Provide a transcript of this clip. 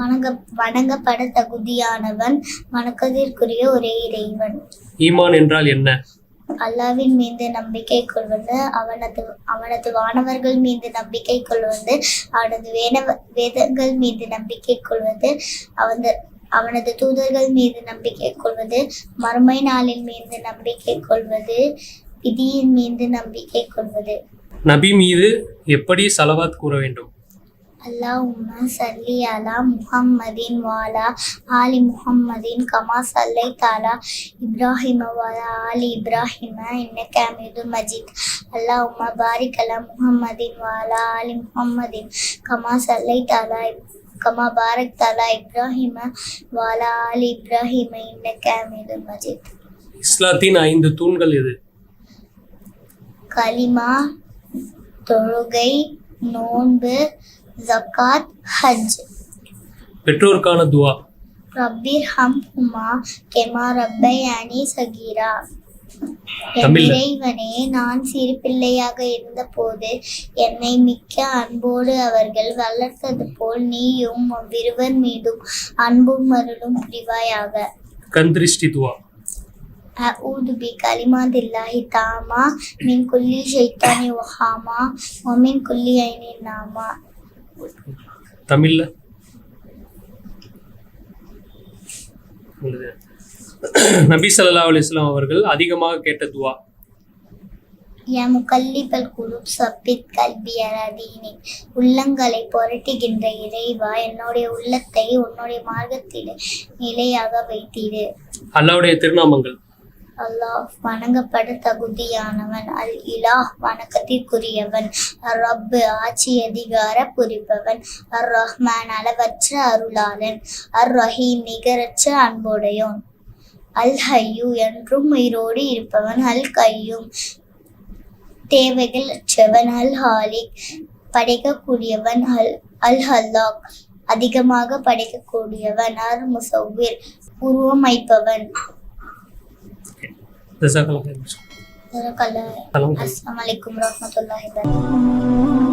வணங்க வணங்கப்பட தகுதியானவன் வணக்கத்திற்குரிய ஒரே இறைவன். ஈமான் என்றால் என்ன? அல்லாவின் மீது நம்பிக்கை கொள்வது அவனது அவனது வானவர்கள் மீது நம்பிக்கை கொள்வது அவனது வேணவ வேதங்கள் மீது நம்பிக்கை கொள்வது அவனது அவனது தூதர்கள் மீது நம்பிக்கை கொள்வது மறுமை நாளின் மீது நம்பிக்கை கொள்வது விதியின் மீது நம்பிக்கை கொள்வது. நபி மீது எப்படி சலவாத் கூற வேண்டும்? அல்லாஹும்ம சல்லி அலா முஹம்மதின் வாலா ஆலி முஹம்மதின் கமா சல்லை தாலா இப்ராஹிம வாலா ஆலி இப்ராஹிம இன்னக்க அமீதுல் மஜீத். அல்லாஹும்ம பாரிக் அலா முஹம்மதின் வாலா ஆலி முஹம்மதின் கமா சல்லை தாலா கமா பாரக் தாலா இப்ராஹிம வாலா ஆலி இப்ராஹிம இன்னக்க அமீதுல் மஜீத். இஸ்லாத்தின் ஐந்து தூண்கள் எது? கலிமா தொழுகை நோன்பு ஜக்காத் ஹஜ். பெற்றோருக்கான துவா. ரப்பிர் ஹம் ஹுமா கெமா ரப்பை அனி சகீரா. இறைவனே நான் சிறு பிள்ளையாக இருந்தபோது என்னை மிக்க அன்போடு அவர்கள் வளர்த்தது போல் நீயும் அவ்விருவர் மீதும் அன்பும் அருளும் புரிவாயாக. கண் திருஷ்டி துவா. அஊது பி கலிமாதில்லாஹி தாமா மின் குல்லி ஷைத்தானி வஹாமா ஒமின் குல்லி ஐனின் நாமா. தமிழ்ல? நபி ஸல்லல்லாஹு அலைஹி வஸல்லம் அவர்கள் அதிகமாக கேட்ட துவா? யா முகல்லிபல் குலூப் சப்பித் கல்வி அலாதீனி உள்ளங்களை புரட்டுகின்ற இறைவா என்னுடைய உள்ளத்தை உன்னுடைய மார்க்கத்தில் நிலையாக வைத்தீரு. அல்லாஹ்வுடைய திருநாமங்கள். அல்லாஹ் வணங்கப்பட தகுதியானவன் அல் இலாஹ் வணக்கத்திற்குரியவன். ரப்பு ஆட்சி அதிகார புரிப்பவன் அர் ரஹ்மான் அளவற்ற அருளாளன். அர் ரஹீம் நிகரற்ற அன்புடையோன். அல் ஹையூ என்றும் உயிரோடு இருப்பவன். அல் கையும் தேவைகள் அற்றவன் அல் ஹாலிக் படைக்கக்கூடியவன். அல் அல் ஹல்லாக் அதிகமாக படைக்கக்கூடியவன். அர் முசவ்விர் உருவமைப்பவன். जजाकल्ला खैर अस्सलाम वालेकुम रहमतुल्लाहि व बरकातहू